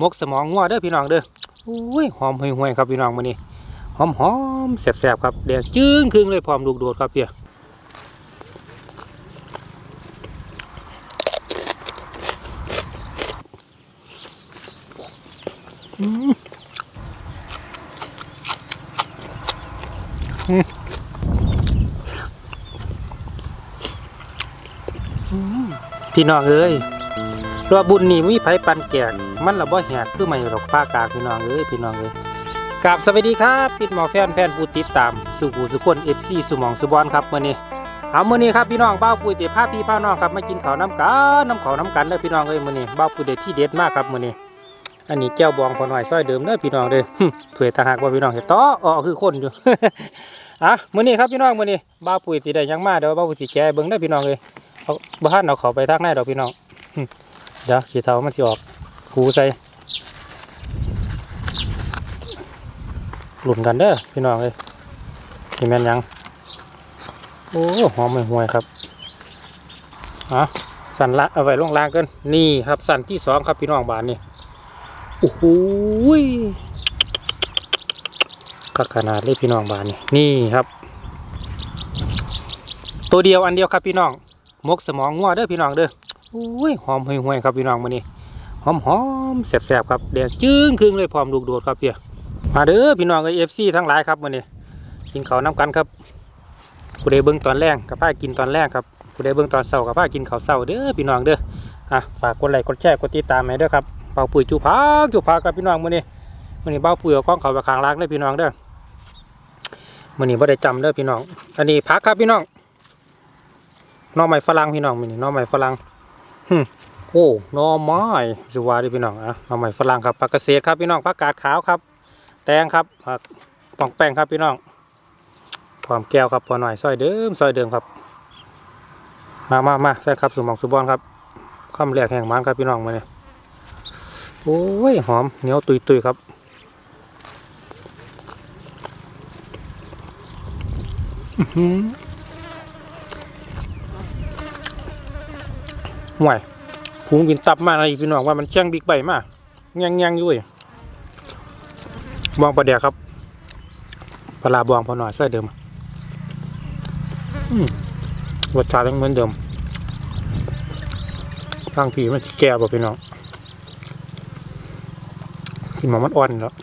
มกสมองงัวเด้อพี่น้องเด้ออุ้ยหอมห่วยๆครับพี่น้องมื้อนี้หอมหอมๆแซ่บๆครับแดงจึ้งครึ่งเลยพร้อมลูกโดดครับเปียอืมอืมอืมพี่น้องเอ้ย ตัวบุญนี่มีไผปันแกกมันละบ่แหกคือไม่หรอกภาคกลางพี่น้องเอ้ยพี่น้องเอ้ยกราบสวัสดีครับปิดหมอแฟนแฟนผู้ติดตามสู่ผู้สุคน FC สุหมองสุบอนครับมื้อนี้เอามื้อนี้ครับพี่น้องบ้าปุ้ยเตพาพี่พาน้องครับมากินข้าวน้ำกันน้ำข้าวน้ำกันเด้อพี่น้องเอ้ยมื้อนี้บ้าปุ้ยเด็ดที่เด็ดมากครับมื้อนี้อันนี้แก้วบองพอหน่อยซอยเดิมเด้อพี่น้องเด้อถวยตาหากว่าพี่น้องเห็นต่ออ๋อคือคนอยู่อะมื้อนี้ครับพี่น้องมื้อนี้บ้าปุ้ยสิได้ยังมาเดี๋ยวบ้าปุ้ยสิแก้เบิ่งเด้อพี่น้องเอ้ยเอาบ่ทันเอาเข้าไปทางในดอกพี่น้อง เดี๋ยวขีเท้ามันสิออกหูใส่หลุมกันเด้อพี่น้องเลยนี่แม่นยัง โอ้หอมห่วยครับอะสั่นละเอาไว้ลงล่างกันนี่ครับสั่นที่สองครับพี่น้องบานนี่โอ้โหยก็ขนาดเลยพี่น้องบานนี่นี่ครับ ตัวเดียวอันเดียวครับพี่น้องมกสมองงัวเด้อพี่น้องเด้อ อุ้ยหอมห่วยๆครับพี่น้องมื้อนี้หอมหอมแซ่บๆครับแดงจึ้งครึ่งเลยพร้อมลูกโดดครับเพียมาเด้อพี่น้องไอเอฟซีทั้งหลายครับมื้อนี้กินข้าวน้ำกันครับผู้ใดเบิ่งตอนแรกกับป้ากินตอนแรกครับผู้ใดเบิ่งตอนเช้ากับป้ากินข้าวเช้าเด้อพี่น้องเด้ออะฝากกดไลค์กดแชร์กดติดตามให้เด้อครับเป่าปุ๋ยจูพักจูพักครับพี่น้องมื้อนี้มื้อนี้เป่าปุ๋ยเอากล้องเขาไปขางล่างเด้อพี่น้องเด้อมื้อนี้บ่ได้จำเด้อพี่น้อง อันนี้พักครับพี่น้องน้องใหม่ฝรั่งพี่น้องมื้อนี้น้องใหม่ฝรั่ง โอ้หน่อไม้สุวาดิพี่น้องอะหน่อไม้ฝรั่งครับผักเกษตรครับพี่น้องผักกาดขาวครับ แตงครับผักป่องแป้งครับพี่น้องพร้อมแก้วครับพอหน่อยซอยเดิมซอยเดิมครับ มามามาแฟนครับสุมองสุบอนครับข้ามแรกแห่งมันครับพี่น้องมาเนี่ยโอ้ยหอมเหนียวตุยตุยครับอื้อ ห่วยพุงบินตับมาอะไรพี่น้องว่ามันเชียงบิ๊กไบมากยังยังอยู่เว้ยบองประเดี๋ยวครับปลาบองพอหน่อยใส่เดิมรสชาติยังเหมือนเดิมทางผีมันแก่บ่พี่น้องที่มันมันอ่อนแล้ว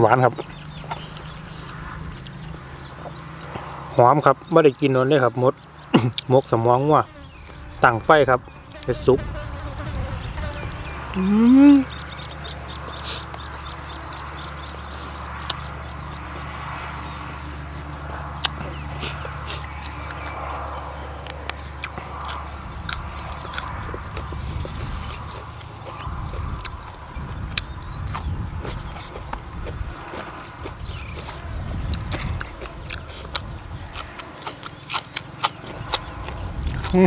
หวานครับ หอมครับไม่ได้กินนอนเลยครับมดมกสมองว่ะตั้งไฟครับจะซุปอืม หอ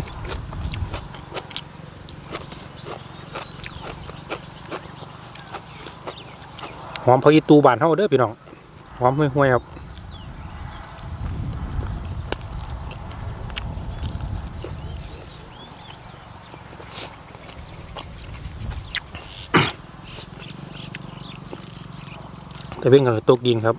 มพออีตูบานเท่าเด้อพี่น้อง หอมห่วยๆครับแต่เพ่งกับตกดินครับ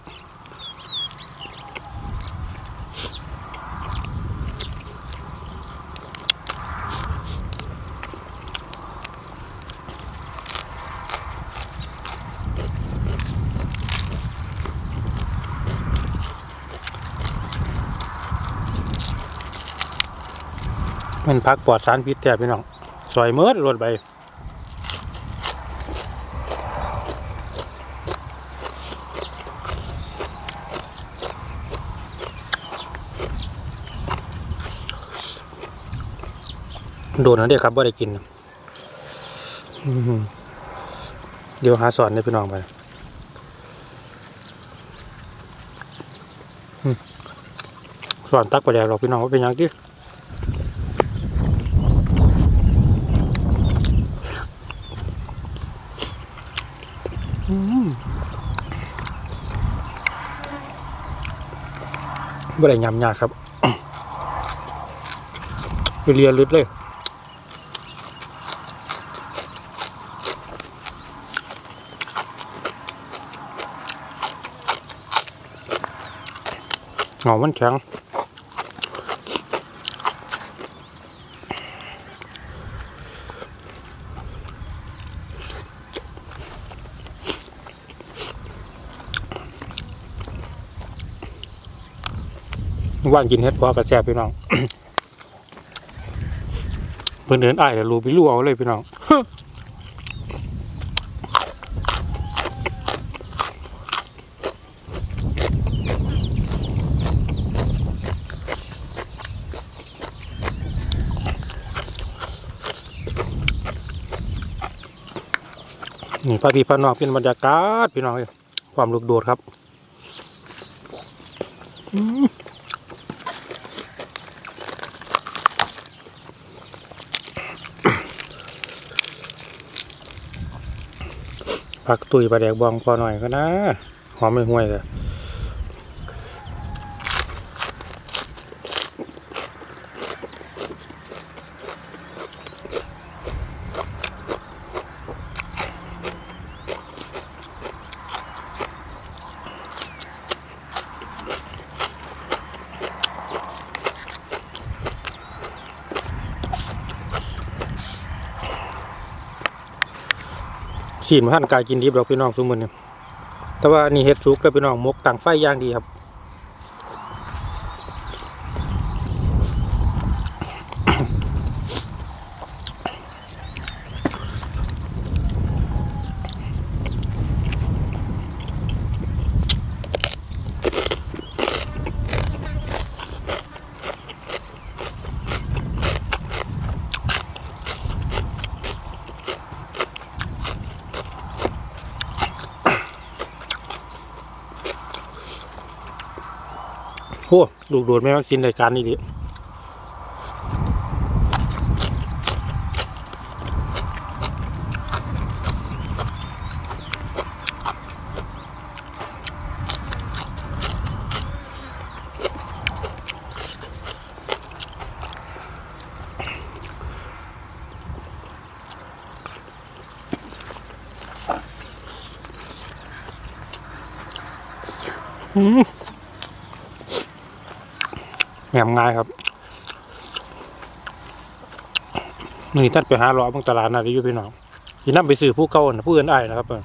มันพักปลอดสารพิษแท้พี่น้องซอยเมิดรถไปโดนนะเด็กครับว่าได้กิน เดี๋ยวหาสอนให้พี่น้องไปสอนตักไปแล้วหรอกพี่น้องว่าเป็นยังที่ บ่ได้ยำยาครับไปเรียนลึดเลยหอม มันแข็งว่านกินเฮ็ดพอกระแจพี่น้อง เพิ่นเดินอ้ายแต่รูไปลู่เอาเลยพี่น้องนี่พระพี่พระน้องเป็นบรรยากาศพี่น้องเอ้ยความลุกโดดครับ ผักตุยปลาแดกบองพอหน่อยก็นะหอมไม่ห่วยเลย สีนมาท่านกายกินดิบดอกพี่น้องสมมือเนี่ยแต่ว่านี่เห็ดสุกแล้วพี่น้องมกต่างไฟอย่างดีครับ โอ้ลูกโดดแม่งกินรายการนี้ดิอืม แหมง่ายครับนี่ท่านไปหาล้อบางตลาดนะที่อยู่พี่น้องที่นั่ไปซื้อผู้เก่านะผู้อื่นอ้นะครับเพิ่น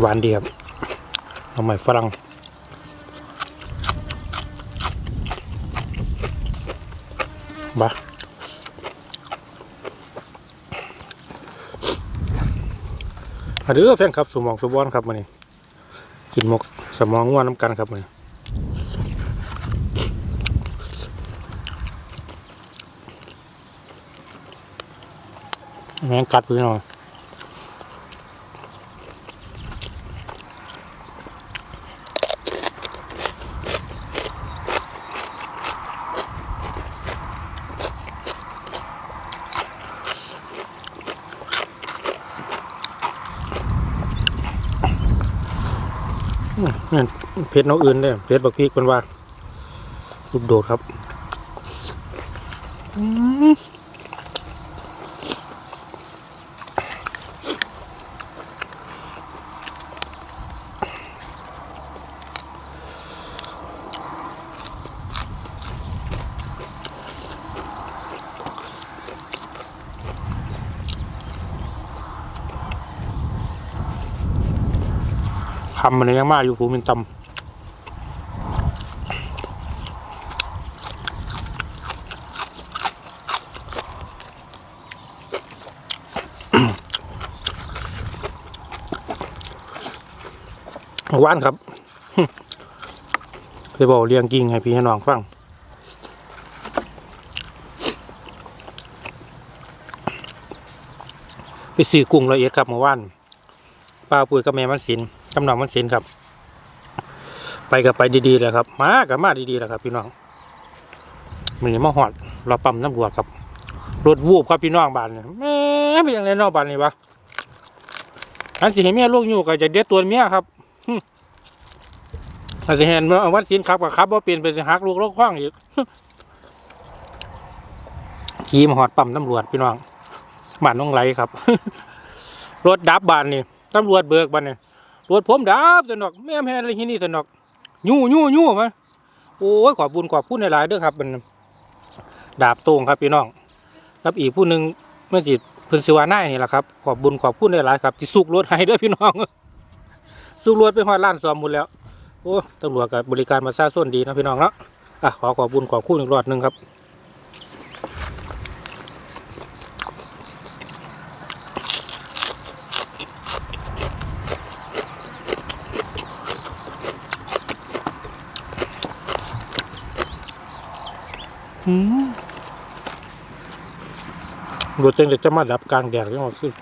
หวานดีครับเอาใหม่ฝรั่งบ้า มาเด้อแฟนครับสมองสมบอนครับมานี่กินหมกสมองง่วนน้ำกันครับมานี่แมงกัดไปหน่อยนี่น เพชรน้องอื่นเนี่ยเพชรบักพีกเป็นว่าลูกโดดครับคำมันยังมากอยู่ภูมินตำ หวานครับเคยบอกเรียงกิ่งให้พี่ให้น้องฟังไปซื้อกุ้งละเอียดครับเมื่อวานป้าปุ้ยกับแม่มันสินกำนองมันสินครับ ไปกับไปดีๆแหละครับ มากับมาดีๆแหละครับพี่น้องมันนี่มาหอดเราปั๊มน้ำรวจครับรถวูบครับพี่น้องบ้านเนี่ยแม่เป็นยังไงนอกบ้านนี่วะอันสิให้เมียลูกอยู่ก็จะเด็ดตัวเมียครับ อาจจะเห็นว่าวัดสินครับกับครับว่าเปลี่ยนเป็นหักลูกโลกคว้างอีกขี่มาหอดปั๊มตำรวจพี่น้องบ้านน้องไหลครับ รถดับบานนี่ตำรวจเบิกบานนี่รถผมดับสนอกแม่แม่อะไรที่นี่สนอกยู่ยู่ยู่มาโอ้ยขอบบุญขอบคุณหลายเด้อครับมันดาบโตงครับพี่น้อง ครับอีกผู้หนึ่งเมื่อจิตพิ่นสิวาน่ายนี่แหละครับ ขอบบุญขอบคุณหลายครับที่สุกรถให้เด้วยพี่น้อง สุกรถไปหอดล้านซอมหมดแล้ว โอ้ตำรวจกับบริการมาซาส้นดีนะพี่น้องเนาะอะขอขอบบุญขอบคุณอีกรอบหนึ่งครับอืมรถเต็งจะมาดับกลางแดดก็มาขึ้น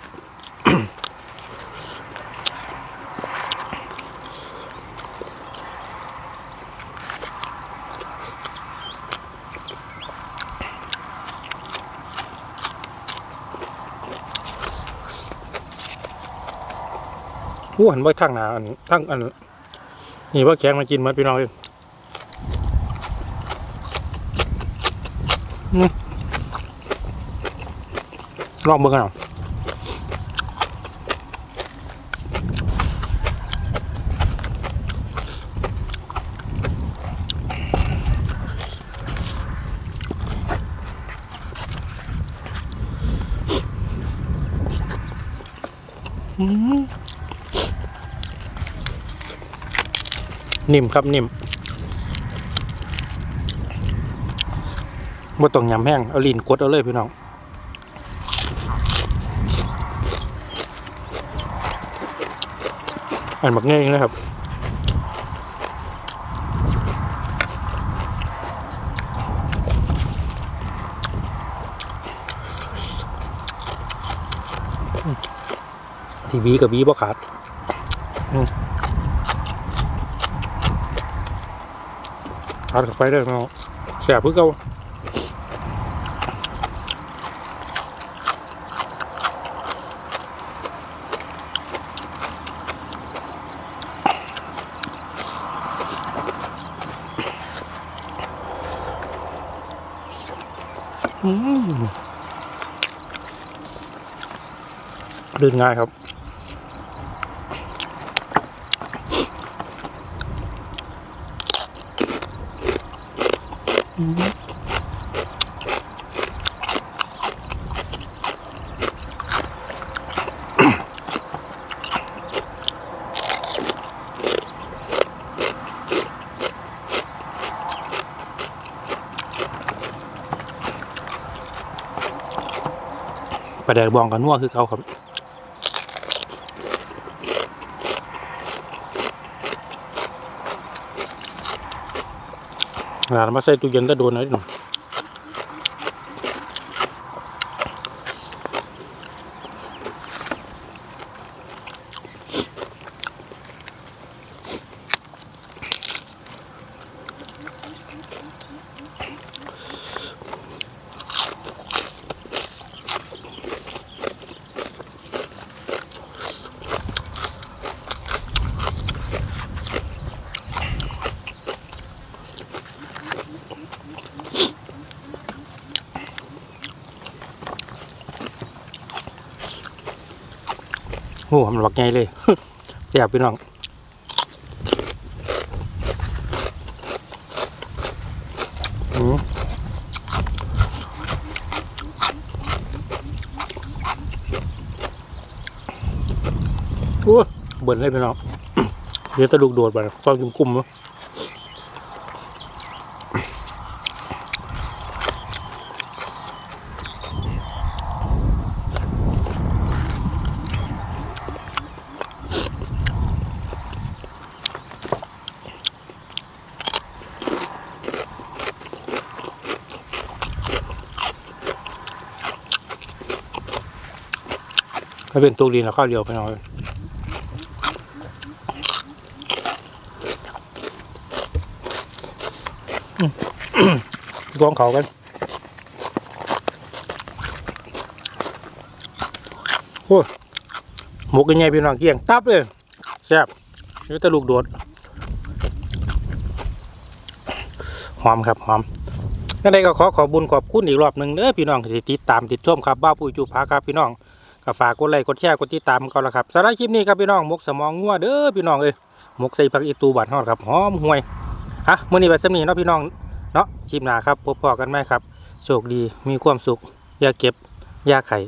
ผู้หันไว้ทางหนาอันทางอันนี่ว่าแกงมากินมัดพี่น้องเองอืมลองเบิ่งกันเอาอืม นิ่มครับนิ่มบ่ต้องยำแห้งเอาลีนกดเอาเลยพี่น้องอันบักง่ายเลยครับทีวีกับวีบ่ขาด ทานเข้าไปได้อเน้องแสบเพื่อเก่าอืมลื่นง่ายครับ ดกบองกับนัวคือเขาครับหลานมาใส่ตู้เย็นก็โดนนะหนุ่ม โอ้มันบักใหญ่เลยแสบพี่น้องอืมโอ้เบิ่นเลยพี่น้องเดี๋ยวตะลุกโดดไปตอนกินกุ้มเนาะาเป็นตัวลีนแล้วข้าวเดียวพี่น้องกองเขากันโอ้หมกยังไงพี่น้องเกี่ยงตับเลยแซ่บนี่ตะลูกโดดหอมครับหอมยังไงก็ขอขอบุญขอบคุณอีกรอบหนึ่งเด้อพี่น้องที่ติดตามติดชมครับบ้าปุยจูพาครับพี่น้อง ก็ฝากกดไลค์กดแชร์กดติดตามกันละครับสำหรับคลิปนี้ครับพี่น้องมกสมองงัวเด้อพี่น้องเอ้ยมกใส่ผักอีตูบานทอดครับหอมห่วยอะมื้อนี้แบบสำนีเนาะพี่น้องเนาะคลิปหน้าครับพบพอกันไหมครับ โชคดีมีความสุขอย่าเก็บอย่าไข่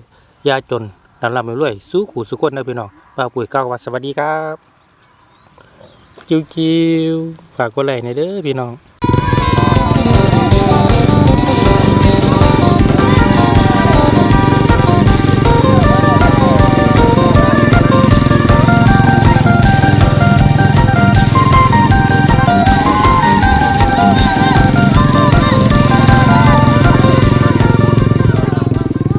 อย่าจนลำลำไปรวยสู้ขู่สู้คนนะพี่น้องป้าปุ๋ยก้าววัดสวัสดีครับ จิวจิวฝากกดไลค์ในอยเด้อพี่น้อง